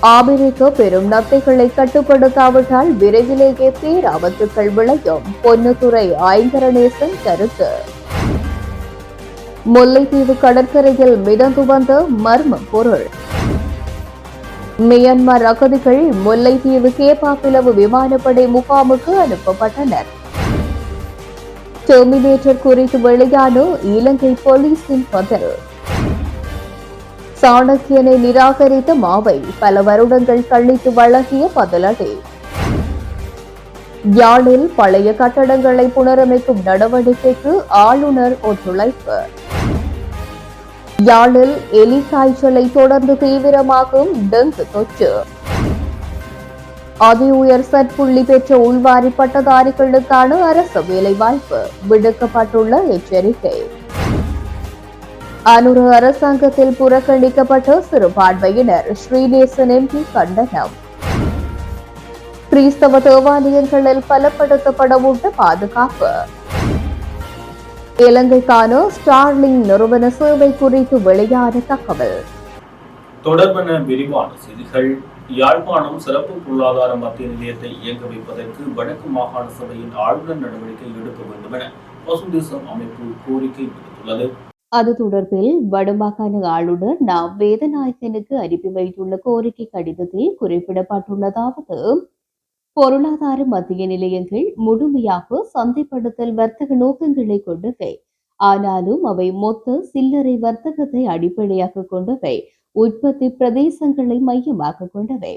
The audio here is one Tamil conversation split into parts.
ஆபிரிக்க பெரும் நத்தைகளை கட்டுப்படுத்தாவிட்டால் விரைவிலேயே பேராபத்துக்கள் விளையும். பொன்னுத்துறை ஐங்கரநேசன் கருத்து. முல்லைத்தீவு கடற்கரையில் மிதந்து வந்த மர்ம பொருள். மியான்மர் அகதிகள் முல்லைத்தீவு கேப்பாப்பிலவு விமானப்படை முகாமுக்கு அனுப்பப்பட்டனர். டெர்மினேட்டர் குறித்து வெளியான இலங்கை போலீசின் பதில் சாணக்கியனை நிராகரித்த மாவை பல வருடங்கள் கழித்து வழங்கிய பதிலடி யாழில் பழைய கட்டடங்களை புனரமைக்கும் நடவடிக்கைக்கு ஆளுநர் ஒத்துழைப்பு. யாழில் எலி காய்ச்சலை தொடர்ந்து தீவிரமாகும் டெங்கு தொற்று. அதி உயர் சற்புள்ளி பெற்ற உள்வாரி பட்டதாரிகளுக்கான அரசு வேலைவாய்ப்பு விடுக்கப்பட்டுள்ள எச்சரிக்கை. அனுரு அரசாங்கத்தில் புறக்கணிக்கப்பட்ட சிறுபான்மையினர் ஸ்ரீநேசன் எம்பி கண்டனம். கிறிஸ்தவ தேவாலயங்களில் பலப்படுத்தப்பட உள்ள பாதுகாப்பு. இலங்கைக்கான ஸ்டார்லிங் நிறுவன சேவை குறித்து வெளியான தகவல். தொடர்பென விரிவான செய்திகள். யாழ்ப்பாணம் சிறப்பு பொருளாதார மத்திய நிலையத்தை இயங்க வைப்பதற்கு வடக்கு மாகாண சபையின் ஆளுநர் நடவடிக்கை எடுக்க வேண்டும் என பசுதேசம் அமைப்பு கோரிக்கை விடுத்துள்ளது. அது தொடர்பில் வடமாகாண ஆளுநர் நா வேதநாயகனுக்கு அனுப்பி வைத்துள்ள கோரிக்கை கடிதத்தில் குறிப்பிடப்பட்டுள்ளதாவது பொருளாதார மத்திய நிலையங்கள் முழுமையாக சந்தைப்படுத்தல் வர்த்தக நோக்கங்களை கொண்டவை. ஆனாலும் அவை மொத்த சில்லறை வர்த்தகத்தை அடிப்படையாக கொண்டவை. உற்பத்தி பிரதேசங்களை மையமாக கொண்டவை.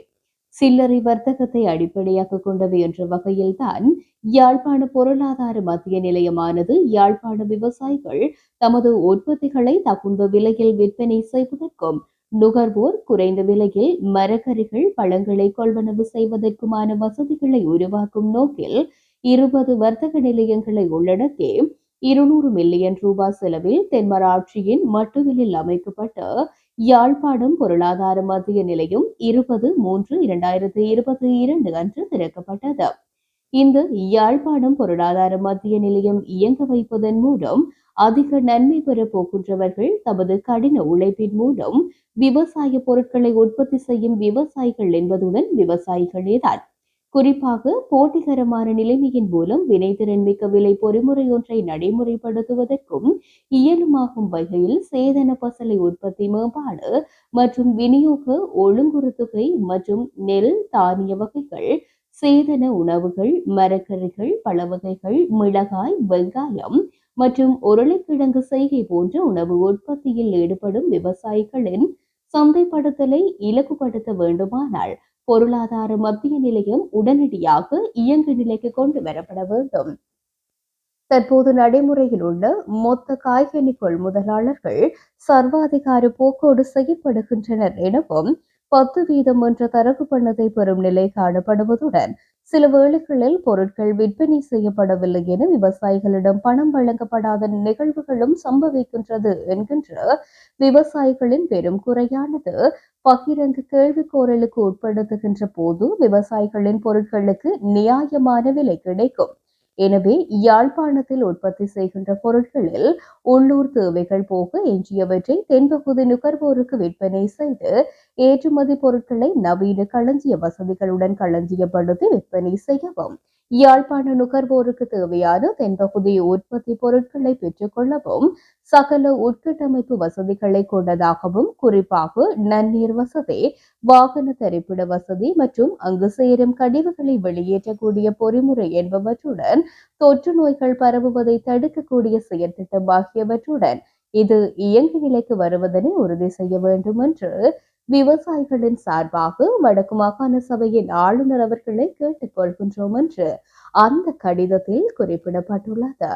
சில்லறை வர்த்தகத்தை அடிப்படையாக கொண்டவை என்ற வகையில்தான் யாழ்ப்பாண பொருளாதார மத்திய நிலையமானது யாழ்ப்பாண விவசாயிகள் தமது உற்பத்திகளை தகுந்த விலையில் விற்பனை செய்வதற்கும் நுகர்வோர் குறைந்த விலையில் மரக்கறிகள் பழங்களை கொள்வனவு செய்வதற்குமான வசதிகளை உருவாக்கும் நோக்கில் இருபது வர்த்தக நிலையங்களை உள்ளடக்கி இருநூறு மில்லியன் ரூபாய் செலவில் தென்மராட்சியின் மட்டுவிலில் அமைக்கப்பட்ட யாழ்ப்பாணம் பொருளாதார மத்திய நிலையம் இருபது மூன்று இரண்டாயிரத்தி இருபத்தி இரண்டு அன்று திறக்கப்பட்டது. இந்த யாழ்ப்பாணம் பொருளாதார மத்திய நிலையம் இயங்க வைப்பதன் மூலம் அதிக நன்மை பெற போகின்றவர்கள் தமது கடின உழைப்பின் மூலம் விவசாய பொருட்களை உற்பத்தி செய்யும் விவசாயிகள் என்பதுடன் விவசாயிகளேதான் குறிப்பாக போட்டிகரமான நிலைமையின் மூலம் வினைத்திறன் மிக்க விலை பொறிமுறை ஒன்றை நடைமுறைப்படுத்துவதற்கும் இயலுமாகும் வகையில் சேதன பசலை உற்பத்தி மேம்பாடு மற்றும் விநியோக ஒழுங்குறுத்துகை மற்றும் நெல் தானிய வகைகள் சேதன உணவுகள் மரக்கறிகள் பழ வகைகள் மிளகாய் வெங்காயம் மற்றும் உருளைக்கிழங்கு செய்கை போன்ற உணவு உற்பத்தியில் ஈடுபடும் விவசாயிகளின் சந்தைப்படுத்தலை இலகுபடுத்த வேண்டுமானால் பொருளாதார மத்திய நிலையம் உடனடியாக இயங்கு நிலைக்கு கொண்டு வரப்பட வேண்டும். தற்போது நடைமுறையில் உள்ள மொத்த காய்கனி கொள்முதலாளர்கள் சர்வாதிகார போக்கோடு செய்யப்படுகின்றனர் எனவும் பத்து வீதம் என்ற தரவு பணத்தை பெறும் நிலை காணப்படுவதுடன் சில வேளைகளில் பொருட்கள் விற்பனை செய்யப்படவில்லை என விவசாயிகளிடம் பணம் வழங்கப்படாத நிகழ்வுகளும் சம்பவிக்கின்றது என்கின்ற விவசாயிகளின் பெரும் குறையானது. பகிரங்க கேள்விக்கோரலுக்கு உட்படுத்துகின்ற போது விவசாயிகளின் பொருட்களுக்கு நியாயமான விலை கிடைக்கும். எனவே யாழ்ப்பாணத்தில் உற்பத்தி செய்கின்ற பொருட்களில் உள்ளூர் தேவைகள் போக எஞ்சியவற்றை தென்பகுதி நுகர்வோருக்கு விற்பனை செய்து ஏற்றுமதி பொருட்களை நவீன களஞ்சிய வசதிகளுடன் களஞ்சியப்படுத்தி விற்பனை செய்யவும். யாழ்ப்பாண நுகர்வோருக்கு தேவையான தென்பகுதி உற்பத்தி பொருட்களை பெற்றுக்கொள்ளவும் சகல உட்கட்டமைப்பு வசதிகளை கொண்டதாகவும் குறிப்பாக நன்னீர் வசதி வாகன தரிப்பிட வசதி மற்றும் அங்கு சேரும் கழிவுகளை வெளியேற்றக்கூடிய பொறிமுறை என்பவற்றுடன் தொற்று நோய்கள் பரவுவதை தடுக்கக்கூடிய செயற்திட்டம் ஆகியவற்றுடன் இது இயங்கு நிலைக்கு வருவதனை உறுதி செய்ய வேண்டும் என்று விவசாயிகளின் சார்பாக வடக்கு மாகாண சபையின் ஆளுநர் அவர்களை கேட்டுக்கொள்கின்றோம் என்று அந்த கடிதத்தில் குறிப்பிடப்பட்டுள்ளது.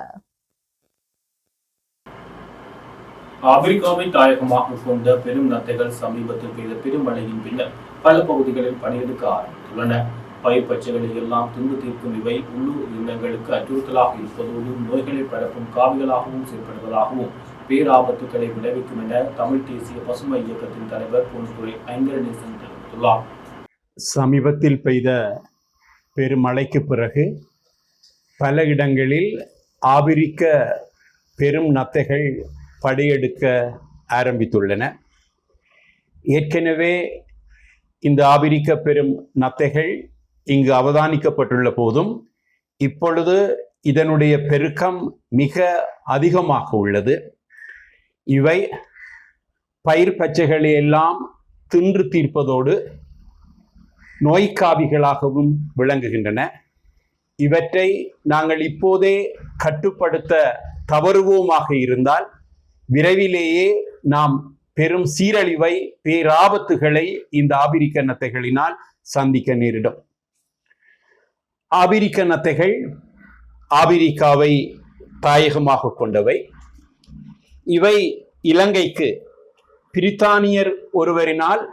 ஆப்பிரிக்காவை தாயகமாக கொண்ட பெரும் நத்தைகள் சமீபத்தில் பெய்த பெருமழையின் பின்னர் பல பகுதிகளில் பணியெடுக்க ஆரம்பித்துள்ளன. பயிர் பச்சைகளை எல்லாம் தின்று தீர்க்கும் இவை உள்ளூர் இனங்களுக்கு அச்சுறுத்தலாக இருப்பதோடு நோய்களை பரப்பும் காவிகளாகவும் செயல்படுவதாகவும் பேராபத்துக்களை விளைவிக்கும் என தமிழ் தேசிய பசுமை இயக்கத்தின் தலைவர் பொன்துறை ஐங்கரநேசன் தெரிவித்துள்ளார். சமீபத்தில் பெய்த பெருமழைக்கு பிறகு பல இடங்களில் ஆபிரிக்க பெரும் நத்தைகள் படையெடுக்க ஆரம்பித்துள்ளன. ஏற்கனவே இந்த ஆபிரிக்க பெரும் நத்தைகள் இங்கு அவதானிக்கப்பட்டுள்ள போதும் இப்பொழுது இதனுடைய பெருக்கம் மிக அதிகமாக உள்ளது. இவை பயிர் பச்சைகளை எல்லாம் தின்று தீர்ப்பதோடு நோய்க்காவிகளாகவும் விளங்குகின்றன. இவற்றை நாங்கள் இப்போதே கட்டுப்படுத்த தவறுவோமாக இருந்தால் விரைவிலேயே நாம் பெரும் சீரழிவை பேராபத்துகளை இந்த ஆபிரிக்க நத்தைகளினால் சந்திக்க நேரிடும். ஆபிரிக்க நத்தைகள் ஆபிரிக்காவை தாயகமாக கொண்டவை. இவை இலங்கைக்கு பிரித்தானியர் ஒருவரினால்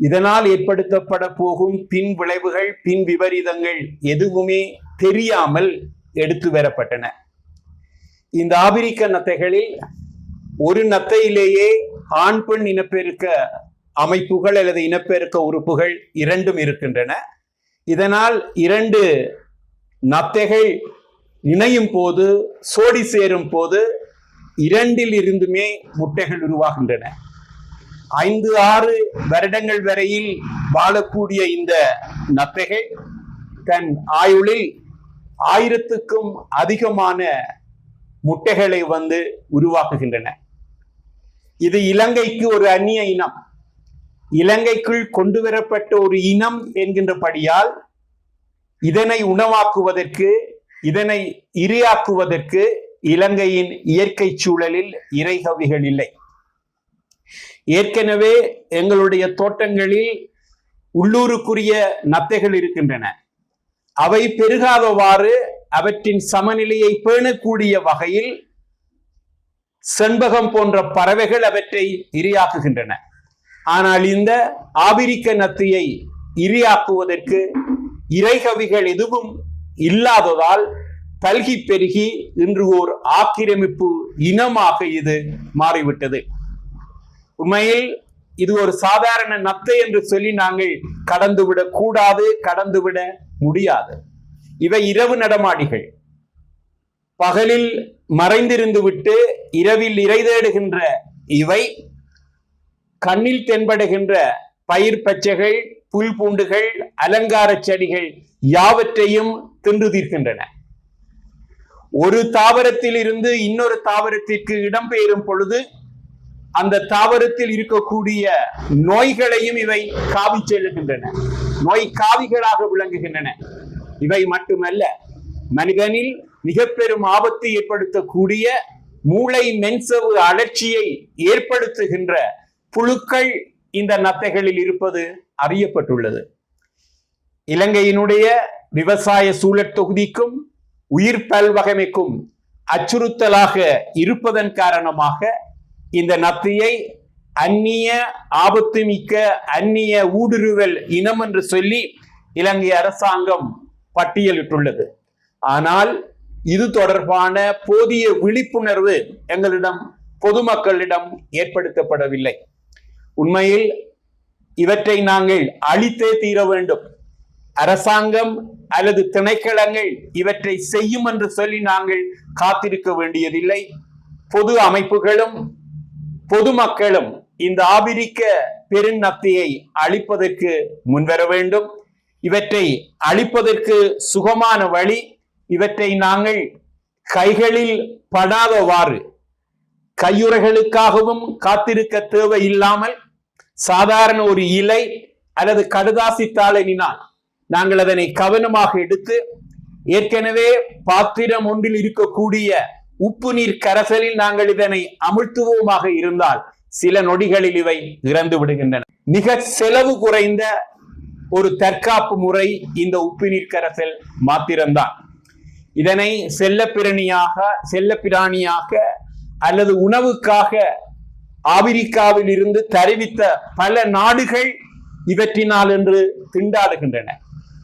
இதனால் ஏற்படுத்தப்பட போகும் பின் விளைவுகள் பின் விபரீதங்கள் எதுவுமே தெரியாமல் எடுத்து வரப்பட்டன. இந்த ஆபிரிக்க நத்தைகளில் ஒரு நத்தையிலேயே ஆண் பெண் இனப்பெருக்க அமைப்புகள் அல்லது இனப்பெருக்க உறுப்புகள் இரண்டும் இருக்கின்றன. இதனால் இரண்டு நத்தைகள் இணையும் போது சோடி சேரும் போது இரண்டில் இருந்துமே முட்டைகள் உருவாகின்றன. ஐந்து ஆறு வருடங்கள் வரையில் வாழக்கூடிய இந்த நத்தைகள் தன் ஆயுளில் ஆயிரத்துக்கும் அதிகமான முட்டைகளை வந்து உருவாக்குகின்றன. இது இலங்கைக்கு ஒரு அந்நிய இனம். இலங்கைக்குள் கொண்டு வரப்பட்ட ஒரு இனம் என்கின்றபடியால் இதனை உணவாக்குவதற்கு இதனை இரையாக்குவதற்கு இலங்கையின் இயற்கை சூழலில் இறைகவிகள் இல்லை. ஏற்கனவே எங்களுடைய தோட்டங்களில் உள்ளூருக்குரிய நத்தைகள் இருக்கின்றன. அவை பெருகாதவாறு அவற்றின் சமநிலையை பேணக்கூடிய வகையில் செண்பகம் போன்ற பறவைகள் அவற்றை இரையாக்குகின்றன. ஆனால் இந்த ஆபிரிக்க நத்தையை இரையாக்குவதற்கு இறைகவிகள் எதுவும் இல்லாததால் பல்கி பெருகி இன்று ஓர் ஆக்கிரமிப்பு இனமாக இது மாறிவிட்டது. உண்மையில் இது ஒரு சாதாரண நத்தை என்று சொல்லி நாங்கள் கடந்துவிடக் கூடாது கடந்துவிட முடியாது. இவை இரவு நடமாடிகள். பகலில் மறைந்திருந்து விட்டு இரவில் இறை தேடுகின்ற இவை கண்ணில் தென்படுகின்ற பயிர் பச்சைகள் புல் பூண்டுகள் அலங்கார செடிகள் யாவற்றையும் தின்று தீர்க்கின்றன. ஒரு தாவரத்தில் இருந்து இன்னொரு தாவரத்திற்கு இடம்பெயரும் பொழுது அந்த தாவரத்தில் இருக்கக்கூடிய நோய்களையும் இவை காவி செல்லுகின்றன. நோய் காவிகளாக விளங்குகின்றன. இவை மட்டுமல்ல மனிதனில் மிக பெரும் ஆபத்தை ஏற்படுத்தக்கூடிய மூளை மென்சவு அழற்சியை ஏற்படுத்துகின்ற புழுக்கள் இந்த நத்தைகளில் இருப்பது அறியப்பட்டுள்ளது. இலங்கையினுடைய விவசாய சூழற் தொகுதிக்கும் உயிர் பல்வகைமைக்கும் அச்சுறுத்தலாக இருப்பதன் காரணமாக இந்த நத்தையை அந்நிய ஆபத்துமிக்க அந்நிய ஊடுருவல் இனம் என்று சொல்லி இலங்கை அரசாங்கம் பட்டியலிட்டுள்ளது. ஆனால் இது தொடர்பான போதிய விழிப்புணர்வு எங்களிடம் பொதுமக்களிடம் ஏற்படுத்தப்படவில்லை. உண்மையில் இவற்றை நாங்கள் அழித்தே தீர வேண்டும். அரசாங்கம் அல்லது திணைக்களங்கள் இவற்றை செய்யும் என்று சொல்லி நாங்கள் காத்திருக்க வேண்டியதில்லை. பொது அமைப்புகளும் பொதுமக்களும் இந்த ஆபிரிக்க பெருநத்தையை அழிப்பதற்கு முன்வர வேண்டும். இவற்றை அழிப்பதற்கு சுகமான வழி இவற்றை நாங்கள் கைகளில் படாதவாறு கையுறைகளுக்காகவும் காத்திருக்க தேவை இல்லாமல் சாதாரண ஒரு இலை அல்லது கடுதாசி தாளினால் நாங்கள் அதனை கவனமாக எடுத்து ஏற்கனவே பாத்திரம் ஒன்றில் இருக்கக்கூடிய உப்பு நீர் கரசலில் நாங்கள் இதனை அமுழ்த்துவோமாக இருந்தால் சில நொடிகளில் இவை இறந்து விடுகின்றன. மிக செலவு குறைந்த ஒரு தற்காப்பு முறை இந்த உப்பு நீர் கரசல் மாத்திரம்தான். இதனை செல்லப்பிரணியாக செல்லப்பிராணியாக அல்லது உணவுக்காக ஆபிரிக்காவில் இருந்து தருவித்த பல நாடுகள் இவற்றினால் என்று திண்டாடுகின்றன.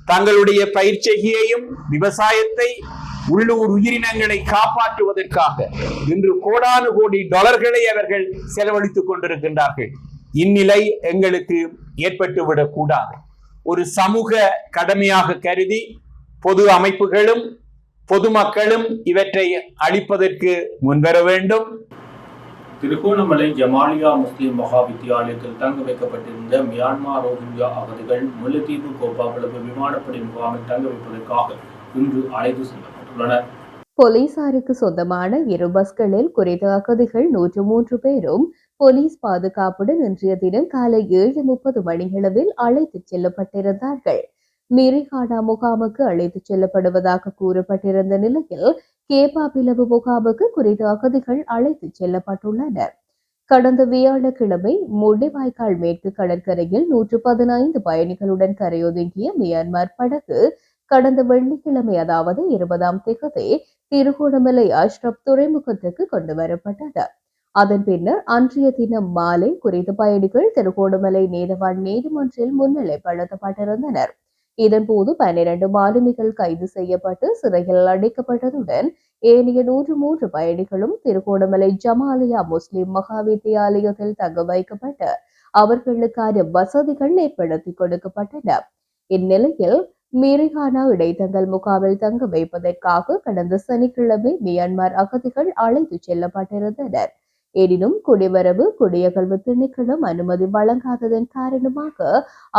தங்களுடைய பயிற்சியையும் விவசாயத்தை உள்ளூர் உயிரினங்களை காப்பாற்றுவதற்காக இன்று கோடானு கோடி டாலர்களை அவர்கள் செலவழித்துக் கொண்டிருக்கின்றார்கள். இந்நிலை எங்களுக்கு ஏற்பட்டுவிடக் கூடாது ஒரு சமூக கடமையாக கருதி பொது அமைப்புகளும் பொதுமக்களும் இவற்றை அழிப்பதற்கு முன்வர வேண்டும். திருகோணமலை ஜமாலியா முஸ்லிம் மகா வித்தியாலயத்தில் தங்க வைக்கப்பட்டிருந்த மியான்மர் ரோஹிங்கியா அகதிகள் முல்லைத்தீவு கோப்பாக்குளப்பு விமானப்படை முகாமில் தங்க வைப்பதற்காக இன்று அழைத்து செல்லப்பட்டுள்ளனர். போலீசாருக்கு சொந்தமான இரு பஸ்களில் குறித்த அகதிகள் நூற்று மூன்று பேரும் போலீஸ் பாதுகாப்புடன் இன்றைய தினம் காலை ஏழு முப்பது மணியளவில் அழைத்துச் செல்லப்பட்டிருந்தார்கள். மிரிகானா முகாமுக்கு அழைத்துச் செல்லப்படுவதாக கூறப்பட்டிருந்த நிலையில் கேப்பாபிலவு முகாமுக்கு குறித்த அகதிகள் அழைத்துச் செல்லப்பட்டுள்ளனர். கடந்த வியாழக்கிழமை முள்ளிவாய்க்கால் மேற்கு கடற்கரையில் நூற்று பதினைந்து பயணிகளுடன் கரையொதுங்கிய மியான்மர் படகு கடந்த வெள்ளிக்கிழமை அதாவது இருபதாம் திகதி திருகோணமலை அஷ்ரப் துறைமுகத்துக்கு கொண்டு வரப்பட்டது அதன் பின்னர் அன்றைய தினம் மாலை குறித்த பயணிகள் திருகோணமலை நீதவான் நீதிமன்றில் முன்னிலைப்படுத்தப்பட்டிருந்தனர் இதன்போது பன்னிரண்டு மாலுமிகள் கைது செய்யப்பட்டு சிறையில் அடைக்கப்பட்டதுடன் ஏனைய நூற்று மூன்று பயணிகளும் திருகோணமலை ஜமாலியா முஸ்லிம் மகா வித்தியாலயத்தில் தங்க வைக்கப்பட்டு அவர்களுக்கான வசதிகள் ஏற்படுத்தி கொடுக்கப்பட்டன. இந்நிலையில் மிரிகானா இடைத்தங்கல் முகாமில் தங்க வைப்பதற்காக கடந்த சனிக்கிழமை மியான்மர் அகதிகள் அழைத்துச் செல்லப்பட்டிருந்தனர். எனினும் குடிவரவு குடியகல்வு திணைக்களம் அனுமதி வழங்காததன் காரணமாக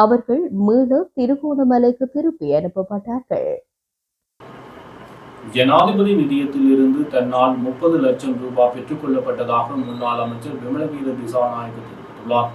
அவர்கள் மீள திருகோணமலைக்கு திருப்பி அனுப்பப்பட்டார்கள். ஜனாதிபதி நிதியத்தில் இருந்து தன்னால் முப்பது லட்சம் ரூபாய் பெற்றுக் கொள்ளப்பட்டதாக முன்னாள் அமைச்சர் விமலவீர திசாநாயக்க தெரிவித்துள்ளார்.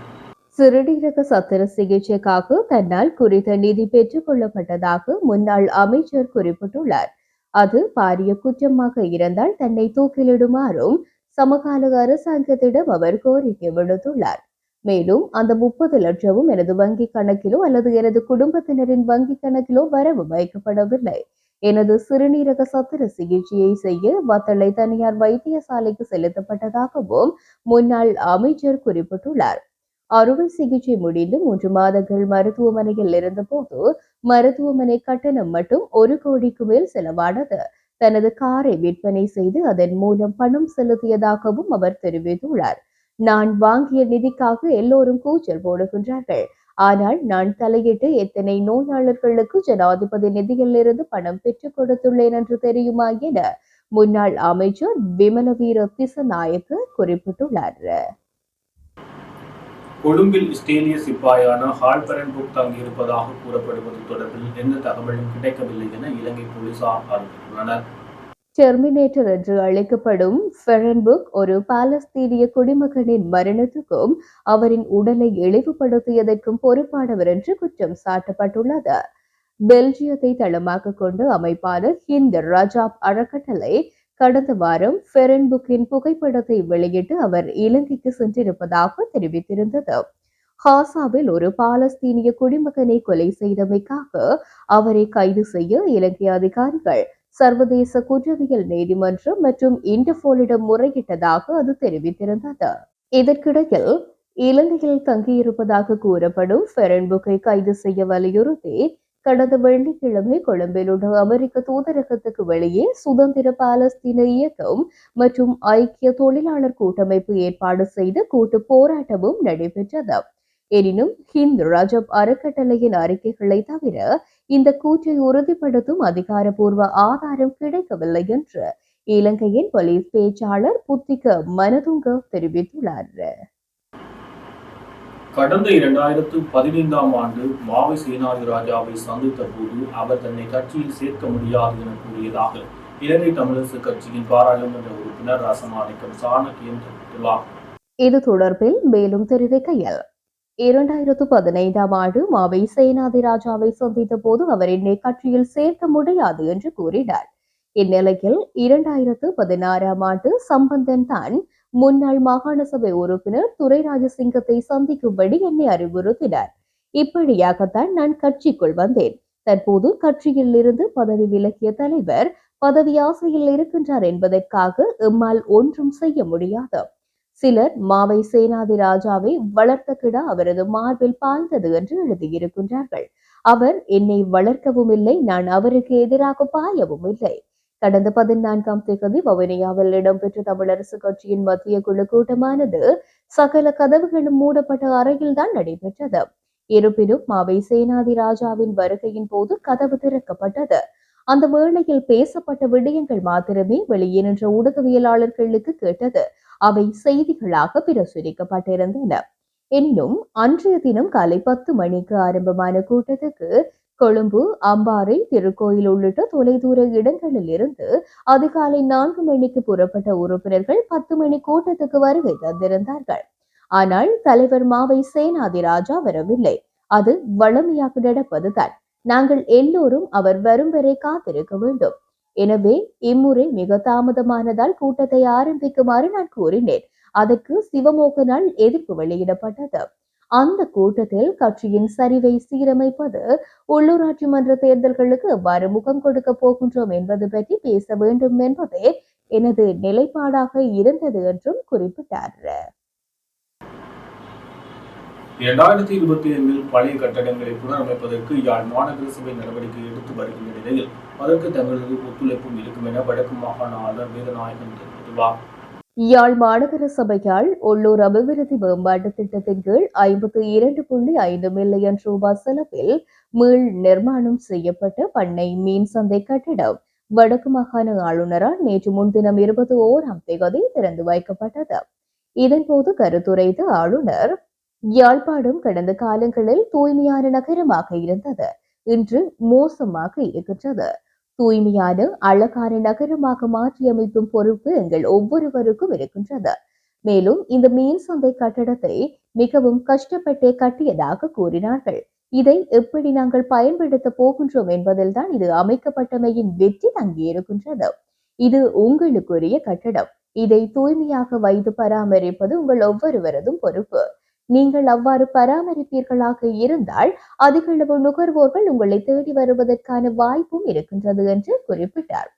சிறுநீரக சத்திர சிகிச்சைக்காக தன்னால் குறித்த நிதி பெற்றுக் கொள்ளப்பட்டதாக முன்னாள் அமைச்சர் குறிப்பிட்டுள்ளார். அது பாரிய குற்றமாக இருந்தால் தன்னை தூக்கிலிடுமாறும் சமகால அரசாங்கத்திடம் அவர் கோரிக்கை விடுத்துள்ளார். மேலும் அந்த முப்பது லட்சமும் எனது வங்கி கணக்கிலோ அல்லது எனது குடும்பத்தினரின் வங்கி கணக்கிலோ வரவு வைக்கப்படவில்லை. எனது சிறுநீரக சத்திர சிகிச்சையை செய்ய வத்தளை தனியார் வைத்தியசாலைக்கு செலுத்தப்பட்டதாகவும் முன்னாள் அமைச்சர் குறிப்பிட்டுள்ளார். அறுவை சிகிச்சை முடிந்து மூன்று மாதங்கள் மருத்துவமனையில் இருந்தபோது மருத்துவமனை கட்டணம் மட்டும் ஒரு கோடிக்கு மேல் செலவானது. தனது காரை விற்பனை செய்து அதன் மூலம் பணம் செலுத்தியதாகவும் அவர் தெரிவித்துள்ளார். நான் வாங்கிய நிதிக்காக எல்லோரும் கூச்சல் போடுகின்றார்கள். ஆனால் நான் தலையிட்டு எத்தனை நோயாளர்களுக்கு ஜனாதிபதி நிதியிலிருந்து பணம் பெற்றுக் கொடுத்துள்ளேன் என்று தெரியுமா என முன்னாள் அமைச்சர் விமலவீர திசநாயக்க குறிப்பிட்டுள்ளார். கொழும்பில் இஸ்ரேலிய சிப்பாயான ஹால்பரன் புக் தங்கியிருப்பதாக கூறப்படுவது தொடர்பில் எந்த தகவலும் கிடைக்கவில்லை என இலங்கை போலீசார் அறிவித்துள்ளனர். டெர்மினேட்டர் என்று அழைக்கப்படும் ஃபெரன்புக் ஒரு பாலஸ்தீனிய குடிமகனின் மரணத்துக்கும் அவரின் உடலை இழிவுபடுத்தியதற்கும் பொறுப்பானவர் என்று குற்றம் சாட்டப்பட்டுள்ளது. பெல்ஜியத்தை தளமாக கொண்டு அமைப்பான ஹிந்த் ரஜாப் அறக்கட்டளை கடந்த வாரம் ஃபெரன்புக்கின் புகைப்படத்தை வெளியிட்டு அவர் இலங்கைக்கு சென்றிருப்பதாக தெரிவித்திருந்தது. ஹாசாவில் ஒரு பாலஸ்தீனிய குடிமகனை கொலை செய்தமைக்காக அவரை கைது செய்ய இலங்கை அதிகாரிகள் சர்வதேச குற்றவியல் நீதிமன்றம் மற்றும் இன்டர்போலிடம் முறையிட்டதாக அது தெரிவித்திருந்தது. இதற்கிடையில் இலங்கையில் தங்கியிருப்பதாக கூறப்படும் ஃபெரன்புக்கை கைது செய்ய வலியுறுத்தி கடந்த வெள்ளிக்கிழமை கொழும்பில் உள்ள அமெரிக்க தூதரகத்துக்கு வெளியே சுதந்திர பாலஸ்தீன இயக்கம் மற்றும் ஐக்கிய தொழிலாளர் கூட்டமைப்பு ஏற்பாடு செய்த கூட்டு போராட்டமும் நடைபெற்றது. எனினும் ஹிந்த் ரஜப் அறக்கட்டளையின் அறிக்கைகளை தவிர இந்த கூற்றை உறுதிப்படுத்தும் அதிகாரப்பூர்வ ஆதாரம் கிடைக்கவில்லை என்று இலங்கையின் போலீஸ் பேச்சாளர் புத்திக மனதுங்க தெரிவித்துள்ளார். கடந்த இரண்டாயிரத்து பதினைந்தாம் ஆண்டு மாவை சேனாதி ராஜாவை சந்தித்த போது அவர் தன்னை கட்சியில் சேர்க்க முடியாது என கூறியதாக இலங்கை தமிழரசு கட்சியின் பாராளுமன்ற உறுப்பினர் ரசமாணிக்கம் சாணக்கியன் தெரிவித்துள்ளார். இது தொடர்பில் மேலும் தெரிவிக்கையில் இரண்டாயிரத்து பதினைந்தாம் ஆண்டு மாவை சேனாதி ராஜாவை சந்தித்த போது அவர் என்னை கட்சியில் சேர்க்க முடியாது என்று கூறினார். இந்நிலையில் இரண்டாயிரத்து பதினாறாம் ஆண்டு சம்பந்தன் தான் முன்னாள் மாகாண சபை உறுப்பினர் துரை ராஜசிங்கத்தை சந்திக்கும்படி என்னை அறிவுறுத்தினார். இப்படியாகத்தான் நான் கட்சிக்குள் வந்தேன். தற்போது கட்சியில் இருந்து பதவி விலகிய தலைவர் பதவி ஆசையில் இருக்கின்றார் என்பதற்காக எம்மால் ஒன்றும் செய்ய முடியாது. சிலர் மாவை சேனாதி ராஜாவை வளர்த்த கிடா அவரது மார்பில் பாய்ந்தது என்று எழுதியிருக்கின்றார்கள். அவர் என்னை வளர்க்கவும் இல்லை நான் அவருக்கு எதிராக பாயவும் இல்லை. கடந்த பதினான்காம் தேதி வவுனியாவில் இடம்பெற்ற தமிழரசு கட்சியின் மத்திய குழு கூட்டமானது சகல கதவுகளும் மூடப்பட்ட அறையில்தான் நடைபெற்றது. இருப்பினும் மாவை சேனாதி ராஜாவின் வருகையின் போது கதவு திறக்கப்பட்டது. அந்த வேளையில் பேசப்பட்ட விடயங்கள் மாத்திரமே வெளியே நின்ற ஊடகவியலாளர்களுக்கு கேட்டது. அவை செய்திகளாக பிரசுரிக்கப்பட்டிருந்தன. எனினும் அன்றைய தினம் காலை பத்து மணிக்கு ஆரம்பமான கூட்டத்துக்கு கொழும்பு அம்பாறை திருக்கோயில் உள்ளிட்ட தொலைதூர இடங்களில் இருந்து அதிகாலை நான்கு மணிக்கு புறப்பட்ட உறுப்பினர்கள் பத்து மணி கூட்டத்துக்கு வருகை தந்திருந்தார்கள். ஆனால் தலைவர் மாவை சேனாதிராஜா வரவில்லை. அது வளமையாக நடப்பதுதான் நாங்கள் எல்லோரும் அவர் வரும் வரை காத்திருக்க வேண்டும். எனவே இம்முறை மிக தாமதமானதால் கூட்டத்தை ஆரம்பிக்குமாறு நான் கூறினேன். அதற்கு சிவமோகனால் எதிர்ப்பு வெளியிடப்பட்டது. அந்த கூட்டத்தில் கட்சியின் சரிவை சீரமைப்பது உள்ளூராட்சி மன்ற தேர்தல்களுக்கு எவ்வாறு முகம் கொடுக்க போகின்றோம் என்பது பற்றி பேச வேண்டும் என்பதே எனது நிலைப்பாடாக இருந்தது என்றும் குறிப்பிட்டார். இரண்டாயிரத்தி இருபத்தி ஐந்தில் பழைய கட்டடங்களை புனரமைப்பதற்கு யாழ் மாநகர சபை நடவடிக்கை எடுத்து வருகின்ற நிலையில் அதற்கு தங்களது ஒத்துழைப்பும் இருக்கும் என வடக்கு மாகாண ஆளுநர் வேதநாயகன் தெரிவித்துள்ளார். யாழ் மாநகர சபையால் உள்ளூர் அபிவிருத்தி மேம்பாட்டு திட்டத்தின் கீழ் ஐம்பத்தி இரண்டு புள்ளி ஐந்து மில்லியன் ரூபாய் செலவில் மீள் நிர்மாணம் செய்யப்பட்ட பண்ணை மீன் சந்தை கட்டிடம். வடக்கு மாகாண ஆளுநரால் நேற்று முன்தினம் இருபத்தி ஓராம் தேதி திறந்து வைக்கப்பட்டது. இதன்போது கருத்துரைத்த ஆளுநர் யாழ்ப்பாணம் கடந்த காலங்களில் தூய்மையான நகரமாக இருந்தது. இன்று மோசமாக இருக்கின்றது. தூய்மையான அழகான நகரமாக மாற்றியமைக்கும் பொறுப்பு எங்கள் ஒவ்வொருவருக்கும் இருக்கின்றது. மேலும் இந்த மீன் சந்தை கட்டடத்தை மிகவும் கஷ்டப்பட்டே கட்டியதாக கூறினார்கள். இதை எப்படி நாங்கள் பயன்படுத்த போகின்றோம் என்பதில்தான் இது அமைக்கப்பட்டமையின் வெற்றி தங்கியிருக்கின்றது இது உங்களுக்குரிய கட்டடம். இதை தூய்மையாக வைத்து பராமரிப்பது உங்கள் ஒவ்வொருவரதும் பொறுப்பு. நீங்கள் அவ்வாறு பராமரிப்பீர்களாக இருந்தால் அதிகளவு நுகர்வோர்கள் உங்களை தேடி வருவதற்கான வாய்ப்பும் இருக்கின்றது என்று குறிப்பிட்டார்.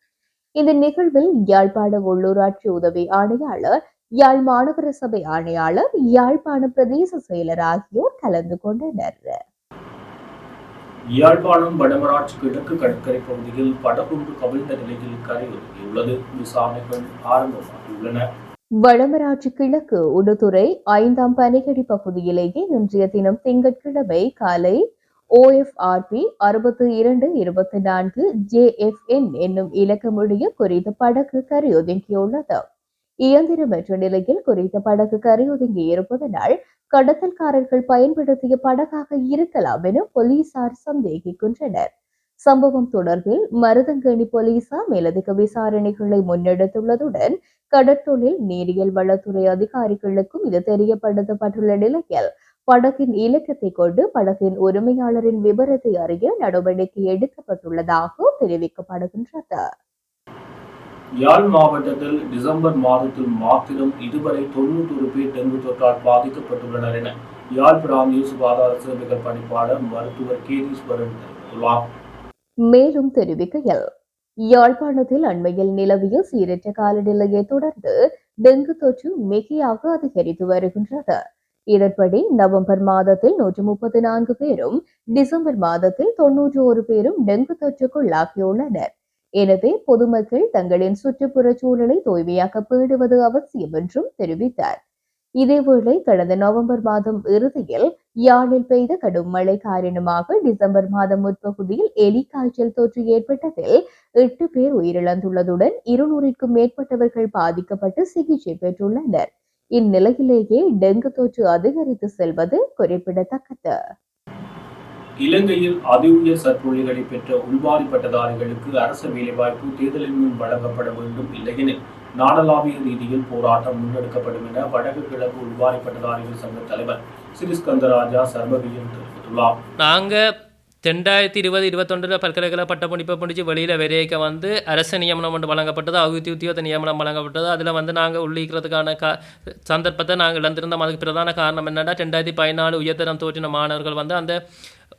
இந்த நிகழ்வில் யாழ்ப்பாண உள்ளூராட்சி உதவி ஆணையாளர் யாழ் மாநகர சபை ஆணையாளர் யாழ்ப்பாண பிரதேச செயலர் ஆகியோர் கலந்து கொண்டனர். யாழ்ப்பாணம் வடமராட்சி கிழக்கு கடற்கரை பகுதியில் படகுண்டு கவிழ்ந்த நிலையில் கரை ஒதுங்கியுள்ளது. விசாரணைகள் ஆரம்பமாகியுள்ளன. வடமராட்சி கிழக்கு உடுதுறை ஐந்தாம் பனிகடி பகுதியிலேயே இன்றைய தினம் திங்கட்கிழமை காலை ஓஎஃப்ஆர்பி அறுபத்தி இரண்டு இருபத்தி நான்கு ஜேஎஃப்என் என்னும் இலக்கமுடைய குறித்த படகு கரையொதுங்கியுள்ளது. இயந்திரமற்ற நிலையில் குறித்த படகு கரையொதுங்கி இருப்பதனால் கடத்தல்காரர்கள் பயன்படுத்திய படகாக இருக்கலாம் என போலீசார் சந்தேகிக்கின்றனர். சம்பவம் தொடர்பில் மருதங்கணி போலீசார் மேலதிக விசாரணைகளை முன்னெடுத்துள்ளதுடன் கடற்றொழில் நீரியல் வளத்துறை அதிகாரிகளுக்கும் இது தெரியப்படுத்தப்பட்டுள்ள நிலையில் படகின் இலக்கத்தை கொண்டு படகின் உரிமையாளரின் விவரத்தை அறிய நடவடிக்கை எடுக்கப்பட்டுள்ளதாக தெரிவிக்கப்படுகின்றது. யாழ் மாவட்டத்தில் டிசம்பர் மாதத்தில் மாத்திரம் இதுவரை தொண்ணூற்றொரு பேர் டெங்கு தொற்றால் பாதிக்கப்பட்டுள்ளனர் என யாழ் பிராந்திய சுகாதார சேவைகள் பணிப்பாளர் மருத்துவர் கேதீஸ்வரன் தெரிவித்துள்ளார். மேலும் தெரிவிக்கையில் யாழ்ப்பாணத்தில் அண்மையில் நிலவிய சீரற்ற காலநிலையை தொடர்ந்து டெங்கு தொற்று மிகையாக அதிகரித்து வருகின்றது. இதன்படி நவம்பர் மாதத்தில் நூற்று முப்பத்தி நான்கு பேரும் டிசம்பர் மாதத்தில் தொன்னூற்று ஒரு பேரும் டெங்கு தொற்றுக்குள்ளாகியுள்ளனர். எனவே பொதுமக்கள் தங்களின் சுற்றுப்புற சூழலை தூய்மையாக பேடுவது அவசியம் என்றும் தெரிவித்தார். இதேவேளை கடந்த நவம்பர் மாதம் இறுதியில் யாழில் பெய்த கடும் மழை காரணமாக டிசம்பர் மாதம் முற்பகுதியில் எலி காய்ச்சல் தொற்று ஏற்பட்டதில் எட்டு பேர் உயிரிழந்துள்ளதுடன் இருநூறிற்கும் மேற்பட்டவர்கள் பாதிக்கப்பட்டு சிகிச்சை பெற்றுள்ளனர். இந்நிலையிலேயே டெங்கு தொற்று அதிகரித்து செல்வது குறிப்பிடத்தக்கது. இலங்கையில் அதி உயர் சற்புள்ளிகளை பெற்ற உள்வாரி பட்டதாரிகளுக்கு அரசு வேலைவாய்ப்பு தேர்தலின் முன் வழங்கப்பட வேண்டும் இல்லையெனில் நாடளாவிய ரீதியில் போராட்டம் முன்னெடுக்கப்படும் என வடக்கு கிழக்கு உள்வாரி பட்டதாரிகள் சங்க தலைவர் சிறிஸ்கந்தராஜா சர்வகியன் தெரிவித்துள்ளார். நாங்கள் ரெண்டாயிரத்தி இருபது இருபத்தொன்றில் பல்கலைக்கழக பட்டப்படிப்பை முடிச்சு வெளியில் வரையக்க வந்து அரசு நியமனம் ஒன்று வழங்கப்பட்டது அகுத்தி உத்தியோக நியமனம் வழங்கப்பட்டது. அதில் வந்து நாங்கள் உள்ளிக்கிறதுக்கான கா சந்தர்ப்பத்தை நாங்கள் இழந்திருந்தோம். அதுக்கு பிரதான காரணம் என்னென்னா ரெண்டாயிரத்தி பதினாலு உயர்தரம் தோற்றின மாணவர்கள் வந்து அந்த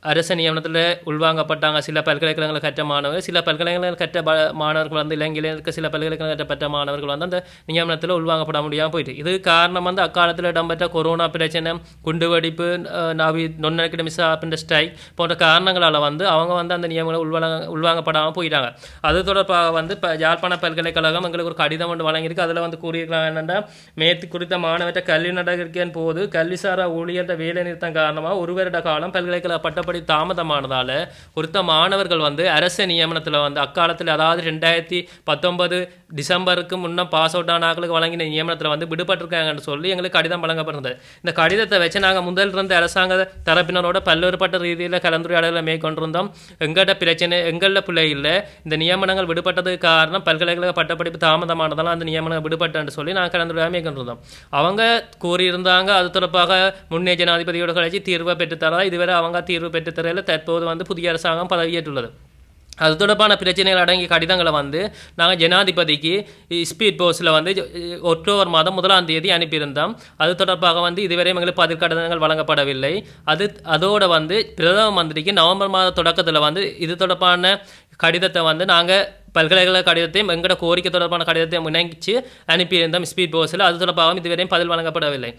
அரசு நியமனத்தில் உள்வாங்கப்பட்டாங்க. சில பல்கலைக்கழகங்கள் கற்ற மாணவர்கள் சில பல்கலைக்கழகங்கள் கற்ற ப மாணவர்கள் வந்து இலங்கையில் இருக்க சில பல்கலைக்கழகம் பெற்ற மாணவர்கள் வந்து அந்த நியமனத்தில் உள்வாங்கப்பட முடியாமல் போயிட்டு. இது காரணம் வந்து அக்காலத்தில் இடம்பெற்ற கொரோனா பிரச்சனை குண்டுவெடிப்பு அஹ், நாவி நொன்னக்கிட மிஸ் அப்படின்ற ஸ்ட்ரைக் போன்ற காரணங்களால் வந்து அவங்க வந்து அந்த நியமனம் உள்வாங்க உள்வாங்கப்படாமல் போயிட்டாங்க. அது தொடர்பாக வந்து இப்போ யாழ்ப்பாண பல்கலைக்கழகம் எங்களுக்கு ஒரு கடிதம் ஒன்று வழங்கியிருக்கு. அதில் வந்து கூறியிருக்கலாம் என்னென்னா மேற்கு குறித்த மாணவற்ற கல்வி நடவடிக்கையின் போது கல்விசாரா ஊழியர் வேலை நிறுத்தம் காரணமாக ஒரு வருட காலம் பல்கலைக்கழக பட்டப்படி பட்டப்படி தாமதமானதால் குறித்த மாணவர்கள் வந்து அரசு நியமனத்தில் வந்து அக்காலத்தில் அதாவது ரெண்டாயிரத்தி பத்தொன்பது டிசம்பருக்கு முன்னே பாஸ் அவுட் ஆனாக்களுக்கு வழங்கின நியமனத்தில் வந்து விடுபட்டிருக்காங்கன்னு சொல்லி எங்களுக்கு கடிதம் வழங்கப்படுறது இந்த கடிதத்தை வச்சு நாங்கள் முதல் இருந்த அரசாங்க தரப்பினரோட பல்வேறுபட்ட ரீதியில் கலந்துரையாடலை மேற்கொண்டிருந்தோம். எங்கள்கிட்ட பிரச்சனை எங்களில் பிள்ளை இல்லை. இந்த நியமனங்கள் விடுபட்டதுக்கு காரணம் பல்கலைக்கழக பட்டப்படிப்பு தாமதமானதால் அந்த நியமனம் விடுபட்டேன்னு சொல்லி நாங்கள் கலந்துரையாடல் மேற்கொண்டிருந்தோம். அவங்க கூறியிருந்தாங்க அது தொடர்பாக முன்னே ஜனாதிபதியோட கழிச்சு தீர்வை பெற்றுத்தரா இதுவரை அவங்க தீர்வு பெற்று பெற்றுத்தரையில் தற்போது வந்து புதிய அரசாங்கம் பதவியேற்றுள்ளது. அது தொடர்பான பிரச்சனைகள் அடங்கிய கடிதங்களை வந்து நாங்கள் ஜனாதிபதிக்கு ஸ்பீட் போஸ்ட்டில் வந்து ஒக்டோபர் அக்டோபர் மாதம் முதலாம் தேதி அனுப்பியிருந்தோம். அது தொடர்பாக வந்து இதுவரை எங்களுக்கு பதில் கடிதங்கள் வழங்கப்படவில்லை. அது அதோடு வந்து பிரதம மந்திரிக்கு நவம்பர் மாத தொடக்கத்தில் வந்து இது தொடர்பான கடிதத்தை வந்து நாங்கள் பல்கலைக்கழக கடிதத்தையும் எங்களோட கோரிக்கை தொடர்பான கடிதத்தையும் இணைச்சு அனுப்பியிருந்தோம் ஸ்பீட் போஸ்ட்டில் அது தொடர்பாகவும் இதுவரையும் பதில் வழங்கப்படவில்லை.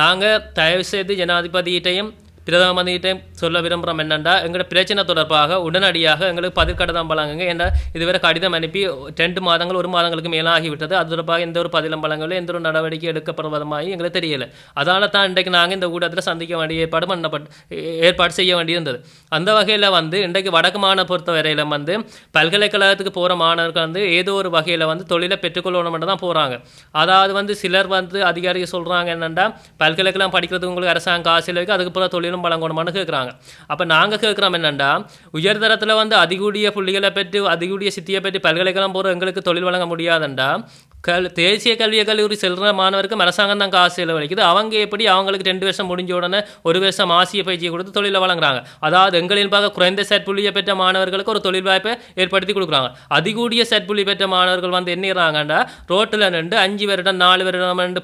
நாங்கள் தயவு செய்து ஜனாதிபதியிட்டையும் பிரதம மந்திரிகிட்டையும் சொல்ல விரும்புகிறோம் என்னென்னா எங்களோட பிரச்சனை தொடர்பாக உடனடியாக எங்களுக்கு பதில் கடிதம் வழங்குங்க. ஏன்னா இதுவரை கடிதம் அனுப்பி ரெண்டு மாதங்கள் ஒரு மாதங்களுக்கு மேலாகிவிட்டது. அது தொடர்பாக எந்த ஒரு பதிலம் வழங்கவில்லை. எந்த ஒரு நடவடிக்கை எடுக்கப்படுவதுமாய் எங்களுக்கு தெரியல. அதனால தான் இன்றைக்கு நாங்கள் இந்த ஊடகத்தில் சந்திக்க வேண்டிய ஏற்பாடு பண்ணப்பட்டு ஏற்பாடு செய்ய வேண்டியிருந்தது. அந்த வகையில் வந்து இன்றைக்கு வடக்கு மாநில பொறுத்த வரையில வந்து பல்கலைக்கழகத்துக்கு போகிற மாணவர்கள் வந்து ஏதோ ஒரு வகையில் வந்து தொழிலை பெற்றுக்கொள்ளணும்னு தான் போகிறாங்க அதாவது வந்து சிலர் வந்து அதிகாரிகள் சொல்கிறாங்க என்னென்னா பல்கலைக்கழகம் படிக்கிறதுக்கு உங்களுக்கு அரசாங்கம் காசு இல்லை அதுக்கு பிறகு தொழிலும் வழங்கணுமான்னு கேட்குறாங்க அப்போ நாங்கள் கேட்குறோம் என்னென்னா உயர்தரத்தில் வந்து அதிகூடிய புள்ளிகளை பெற்று அதிகூடிய சித்தியை பெற்று பல்கலைக்கழகம் போகிற எங்களுக்கு தொழில் வழங்க முடியாதுண்டா? கல் தேசிய கல்வியை கல்லூரி செல்கிற மாணவருக்கு அரசாங்கம் தான் காசு செலவழிக்குது. அவங்க எப்படி அவங்களுக்கு ரெண்டு வருஷம் முடிஞ்ச உடனே ஒரு வருஷம் ஆசிய பயிற்சியை கொடுத்து தொழிலை வழங்குறாங்க. அதாவது எங்களின் பார்க்க குறைந்த சட்புள்ளியை பெற்ற மாணவர்களுக்கு ஒரு தொழில் வாய்ப்பை ஏற்படுத்தி கொடுக்குறாங்க. அதிகூடிய செட் புள்ளி பெற்ற மாணவர்கள் வந்து என்னறாங்கன்னா ரோட்டில் நின்று அஞ்சு வருடம் நாலு வருடம் நின்று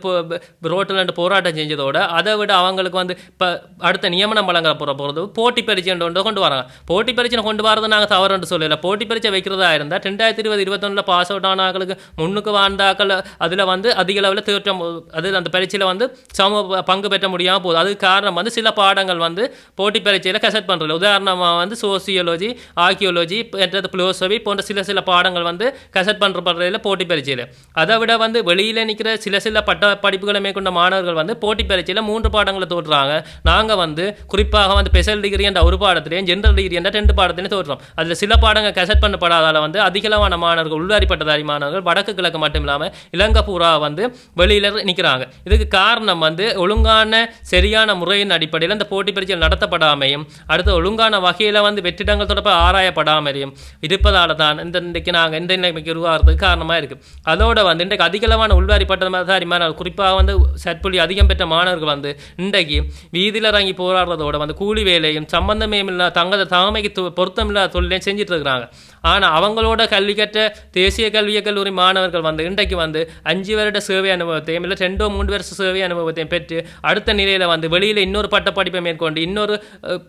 ரோட்டில் நின்று போராட்டம் செஞ்சதோட அதை விட அவங்களுக்கு வந்து இப்போ அடுத்த நியமனம் வழங்குற போகிற போகிறது போட்டி பரீட்சை ஒன்று கொண்டு வராங்க. போட்டி பரீட்சை கொண்டு வரது நாங்கள் தவறுன்னு சொல்லலை. போட்டி பரீட்சை வைக்கிறதா இருந்தால் ரெண்டாயிரத்தி இருபது இருபத்தொன்னில் பாஸ் அவுட் ஆன முன்னுக்கு முன்னுக்கு வாழ்ந்தாக்கள் அதில் வந்து அதிக அளவில் தேற்றம் அது அந்த பரீட்சையில் வந்து சம பங்கு பெற்ற முடியாமல் போகுது. அதுக்கு காரணம் வந்து சில பாடங்கள் வந்து போட்டி பரீட்சையில் கசட் பண்ணுறது உதாரணமாக வந்து சோசியோலஜி ஆர்கியோலஜி என்றது பிலோசபி போன்ற சில சில பாடங்கள் வந்து கசட் பண்ணுறப்படுறதில் போட்டி பரீட்சையில். அதை விட வந்து வெளியில் நிற்கிற சில சில பட்ட படிப்புகளை மேற்கொண்ட மாணவர்கள் வந்து போட்டி பரீட்சையில் மூன்று பாடங்களை தோற்றுறாங்க நாங்கள் வந்து குறிப்பாக வந்து ஸ்பெஷல் டிகிரி என்ற ஒரு பாடத்திலையும் ஜென்ரல் டிகிரி என்ற ரெண்டு பாடத்திலையும் தோற்றுறோம் அதில் சில பாடங்கள் கசட் பண்ணப்படாதால வந்து அதிகளவான மாணவர்கள் உள்ளாரிப்பட்டதாரி மாணவர்கள் வடக்கு கிழக்கு மட்டும் இல்லாமல் இலங்கை பூரா வந்து வெளியில் நிற்கிறாங்க இதுக்கு காரணம் வந்து ஒழுங்கான சரியான முறையின் அடிப்படையில் இந்த போட்டி பயிற்சிகள் நடத்தப்படாமையும் அடுத்து ஒழுங்கான வகையில் வந்து வெற்றிடங்கள் தொடர்பாக ஆராயப்படாமலையும் இருப்பதால் தான் இந்த இன்றைக்கு நாங்கள் இந்த நிலைமைக்கு உருவாகிறதுக்கு காரணமாக இருக்குது அதோடு வந்து இன்றைக்கு அதிகளவான உள்வாரி பட்டதாரி மாணவர்கள் குறிப்பாக வந்து சற்புள்ளி அதிகம் பெற்ற மாணவர்கள் வந்து இன்றைக்கு வீதியில் இறங்கி போராடுறதோட வந்து கூலி வேலையும் சம்பந்தமே இல்லாத தங்க தலைமைக்கு பொருத்தமில்லாத தொழிலையும் செஞ்சுட்டு இருக்கிறாங்க. ஆனால் அவங்களோட கல்வி கற்ற தேசிய கல்விய கல்லூரி மாணவர்கள் வந்து இன்றைக்கு வந்து அஞ்சு வருட சேவை அனுபவத்தையும் இல்லை ரெண்டோ மூன்று வருஷ சேவை அனுபவத்தையும் பெற்று அடுத்த நிலையில் வந்து வெளியில் இன்னொரு பட்ட படிப்பை மேற்கொண்டு இன்னொரு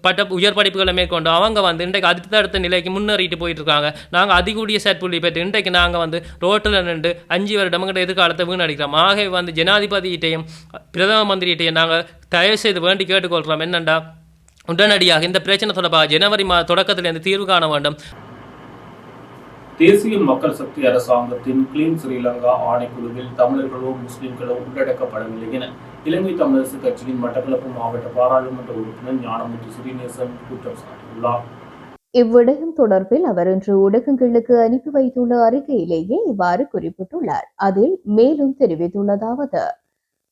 பட்ட உயர் படிப்புகளை மேற்கொண்டு அவங்க வந்து இன்றைக்கு அடுத்த அடுத்த நிலைக்கு முன்னேறிட்டு போயிட்டு இருக்காங்க நாங்கள் அதிகூடிய சட்புள்ளி பெற்று இன்றைக்கு நாங்கள் வந்து ரோட்டில் நின்று அஞ்சு வருடங்கிட்ட எதிர்காலத்தை வீணடிக்கிறோம். ஆகவே வந்து ஜனாதிபதியிட்டையும் பிரதம மந்திரியிட்டையும் நாங்கள் தயவு செய்து வேண்டி கேட்டுக்கொள்கிறோம். என்னண்டா? உடனடியாக இந்த பிரச்சனை தொடர்பாக ஜனவரி மா தொடக்கத்திலிருந்து தீர்வு காண வேண்டும். தேசிய மக்கள் சக்தி அரசாங்கத்தின் கிளீன் ஸ்ரீலங்கா ஆணைக்குழுவில் தமிழர்களோ முஸ்லிம்களோ உள்ளடக்கப்படவில்லை என இலங்கை தமிழரசு கட்சியின் மட்டக்களப்பு மாவட்ட பாராளுமன்ற உறுப்பினர் ஞானமூர்த்தி ஸ்ரீநேசன் குற்றம் சாட்டியுள்ளார். இவ்விடயம் தொடர்பில் அவர் இன்று ஊடகங்களுக்கு அனுப்பி வைத்துள்ள அறிக்கையிலேயே இவ்வாறு குறிப்பிட்டுள்ளார். அதில் மேலும் தெரிவித்துள்ளதாவது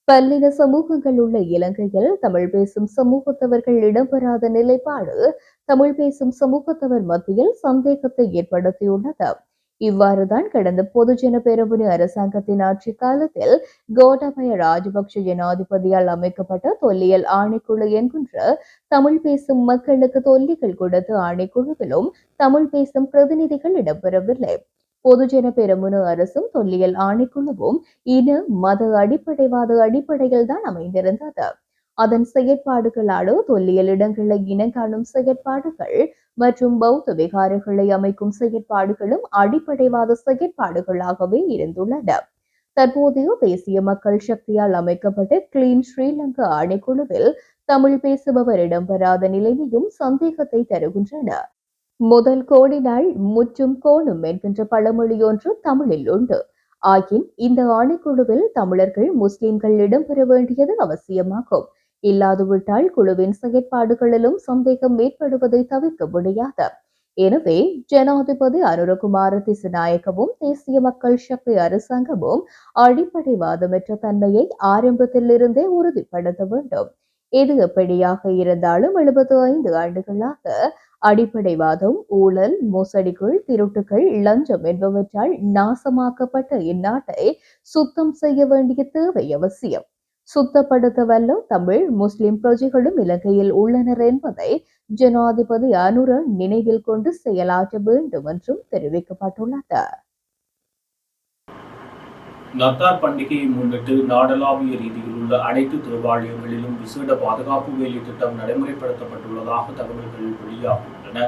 பல்லின சமூகங்கள் உள்ள இலங்கையில் தமிழ் பேசும் சமூகத்தவர்கள் இடம்பெறாத நிலைப்பாடு தமிழ் பேசும் சமூகத்தவர் மத்தியில் சந்தேகத்தை ஏற்படுத்தியுள்ளது. இவ்வாறுதான் கடந்த பொதுஜன பெரமுன அரசாங்கத்தின் ஆட்சி காலத்தில் கோட்டாபய ராஜபக்ஷ ஜனாதிபதியால் அமைக்கப்பட்ட தொல்லியல் ஆணைக்குழு என்கின்ற தமிழ் பேசும் மக்களுக்கு தொல்லிகள் கொடுத்த ஆணைக்குழுவிலும் தமிழ் பேசும் பிரதிநிதிகள் இடம்பெறவில்லை. பொதுஜன பெருமுன அரசும் தொல்லியல் ஆணைக்குழுவும் இன மத அடிப்படைவாத அடிப்படையில் தான் அமைந்திருந்தது. அதன் செயற்பாடுகளாலோ தொல்லியல் இடங்களை இனங்காணும் செயற்பாடுகள் மற்றும் பௌத்த விகாரங்களை அமைக்கும் செயற்பாடுகளும் அடிப்படைவாத செயற்பாடுகளாகவே இருந்துள்ளன. தற்போதைய தேசிய மக்கள் சக்தியால் அமைக்கப்பட்ட கிளீன் ஸ்ரீலங்கா ஆணைக்குழுவில் தமிழ் பேசுபவர் இடம்பெறாத நிலைமையும் சந்தேகத்தை தருகின்றன. முதல் கோடினால் முற்றும் கோணும் என்கின்ற பழமொழியொன்று தமிழில் உண்டு. ஆயின் இந்த ஆணைக்குழுவில் தமிழர்கள் முஸ்லிம்கள் இடம்பெற வேண்டியது அவசியமாகும். இல்லாதுவிட்டால் குழுவின் செயற்பாடுகளிலும் சந்தேகம் ஏற்படுவதை தவிர்க்க முடியாது. எனவே ஜனாதிபதி அனுரகுமார திசுநாயகவும் தேசிய மக்கள் சக்தி அரசாங்கமும் அடிப்படைவாதமற்ற தன்மையை ஆரம்பத்திலிருந்தே உறுதிப்படுத்த வேண்டும். எது எப்படியாக இருந்தாலும் எழுபத்து ஐந்து ஆண்டுகளாக அடிப்படைவாதம் ஊழல் மோசடிகள் திருட்டுகள் லஞ்சம் என்பவற்றால் நாசமாக்கப்பட்ட இந்நாட்டை சுத்தம் செய்ய வேண்டிய தேவை அவசியம். சுத்தப்படுத்த வல்ல தமிழ் முஸ்லிம் பிரஜைகளும் இலங்கையில் உள்ளனர் என்பதை ஜனாதிபதி அனுர நினைவில் கொண்டு செயலாற்ற வேண்டும் என்றும் தெரிவிக்கப்பட்டுள்ளது. நத்தார் பண்டிகையை முன்னிட்டு நாடளாவிய ரீதியில் உள்ள அனைத்து தேவாலயங்களிலும் விசேட பாதுகாப்பு வேலை திட்டம் நடைமுறைப்படுத்தப்பட்டுள்ளதாக தகவல்கள் வெளியாகின்றன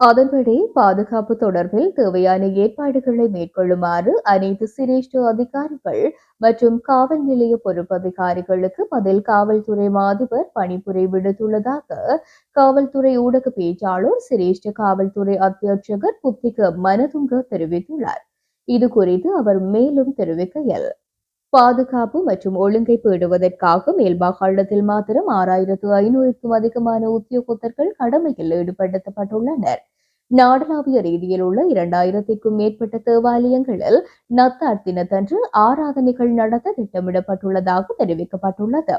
அதன்படி பாதுகாப்பு தொடர்பில் தேவையான ஏற்பாடுகளை மேற்கொள்ளுமாறு அனைத்து சிரேஷ்ட அதிகாரிகள் மற்றும் காவல் நிலைய பொறுப்பதிகாரிகளுக்கு பதில் காவல்துறை மாதிபர் பணிப்புரை விடுத்துள்ளதாக காவல்துறை ஊடக பேச்சாளர் சிரேஷ்ட காவல்துறை அத்தியட்சகர் புத்திக மனதுங்க தெரிவித்துள்ளார். இது குறித்து அவர் மேலும் தெரிவிக்கையில் பாதுகாப்பு மற்றும் ஒழுங்கை பேடுவதற்காக மேல் மாகாணத்தில் மாத்திரம் ஆறாயிரத்து ஐநூறுக்கும் அதிகமான உத்தியோகத்தர்கள் கடமையில் ஈடுபடுத்தப்பட்டுள்ளனர். நாடளாவிய ரீதியில் உள்ள இரண்டாயிரத்திற்கும் மேற்பட்ட தேவாலயங்களில் நத்தார் தினத்தன்று ஆராதனைகள் நடத்த திட்டமிடப்பட்டுள்ளதாக தெரிவிக்கப்பட்டுள்ளது.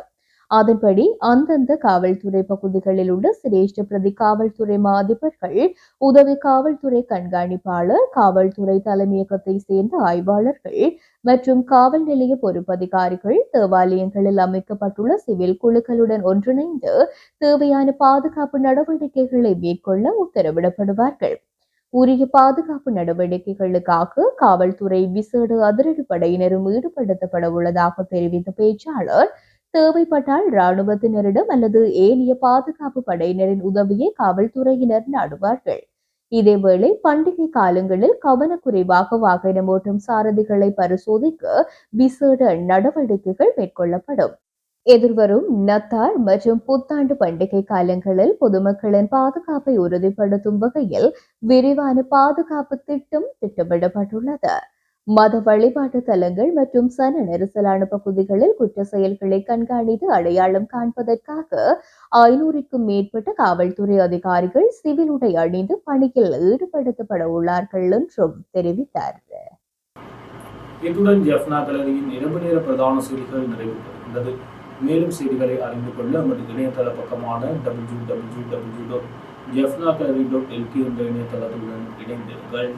அதன்படி அந்தந்த காவல்துறை பகுதிகளில் உள்ள சிரேஷ்ட பிரதி காவல்துறை மாதிபர்கள் உதவி காவல்துறை கண்காணிப்பாளர் காவல்துறை தலைமையகத்தை சேர்ந்த ஆய்வாளர்கள் மற்றும் காவல் நிலைய பொறுப்பதிகாரிகள் தேவாலயங்களில் அமைக்கப்பட்டுள்ள சிவில் குழுக்களுடன் ஒன்றிணைந்து தேவையான பாதுகாப்பு நடவடிக்கைகளை மேற்கொள்ள உத்தரவிடப்படுவார்கள். உரிய பாதுகாப்பு நடவடிக்கைகளுக்காக காவல்துறை விசேட அதிரடிப்படையினரும் ஈடுபடுத்தப்பட உள்ளதாக தெரிவித்த பேச்சாளர் தேவைப்பட்டால் இராணுவத்தினரிடம் அல்லது ஏனைய பாதுகாப்பு படையினரின் உதவியை காவல்துறையினர் நாடுவார்கள். இதேவேளை பண்டிகை காலங்களில் கவனக்குறைவாக வாகனம் ஓட்டும் சாரதிகளை பரிசோதிக்க விசேட நடவடிக்கைகள் மேற்கொள்ளப்படும். எதிர்வரும் நத்தார் மற்றும் புத்தாண்டு பண்டிகை காலங்களில் பொதுமக்களின் பாதுகாப்பை உறுதிப்படுத்தும் வகையில் விரிவான பாதுகாப்பு திட்டம் திட்டமிடப்பட்டுள்ளது. மத வழிபாட்டு தலங்கள் மற்றும் சன நெரிசலான பகுதிகளில் குற்ற செயல்களை கண்காணித்து அடையாளம் காண்பதற்காக ஐநூறுக்கும் மேற்பட்ட காவல்துறை அதிகாரிகள் சிவில் உடை அணிந்து பணியில் ஈடுபடுத்தப்பட உள்ளார்கள் என்றும் தெரிவித்தார். இத்துடன் ஜெஃப்னா கலரியின் இரவு நேர பிரதான செய்திகள் நிறைவு பெறுகின்றது மேலும் செய்திகளை அறிந்து கொள்ள நமது இணையதள பக்கமான W W W dot Jaffna gallery dot LK என்ற இணையதளத்துடன் இணைந்திருங்கள்.